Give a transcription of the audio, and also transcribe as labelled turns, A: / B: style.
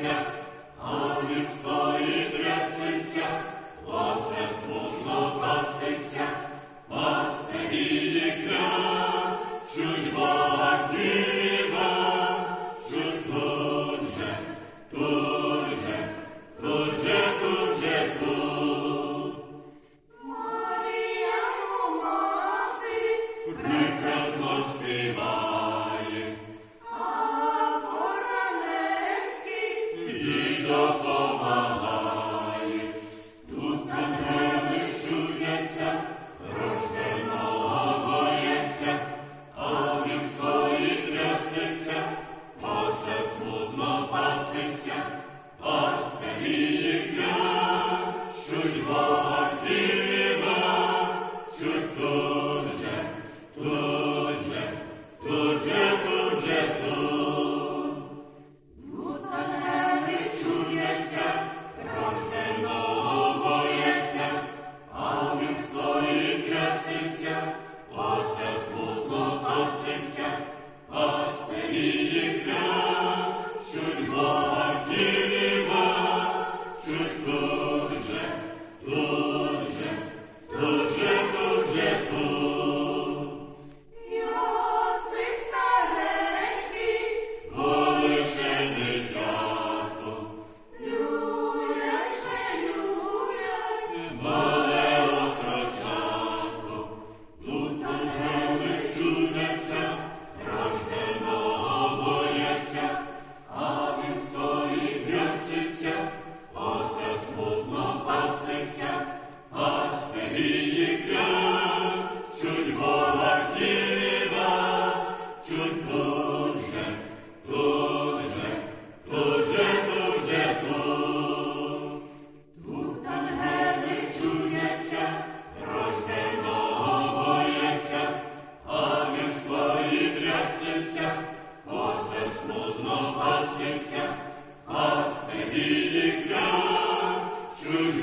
A: трясеться, а він стоїть трясеться, власне служно паситься, пастирі кря, чуть багаті. дуже, дуже, дуже. Спасеться, а стегії кля, чуй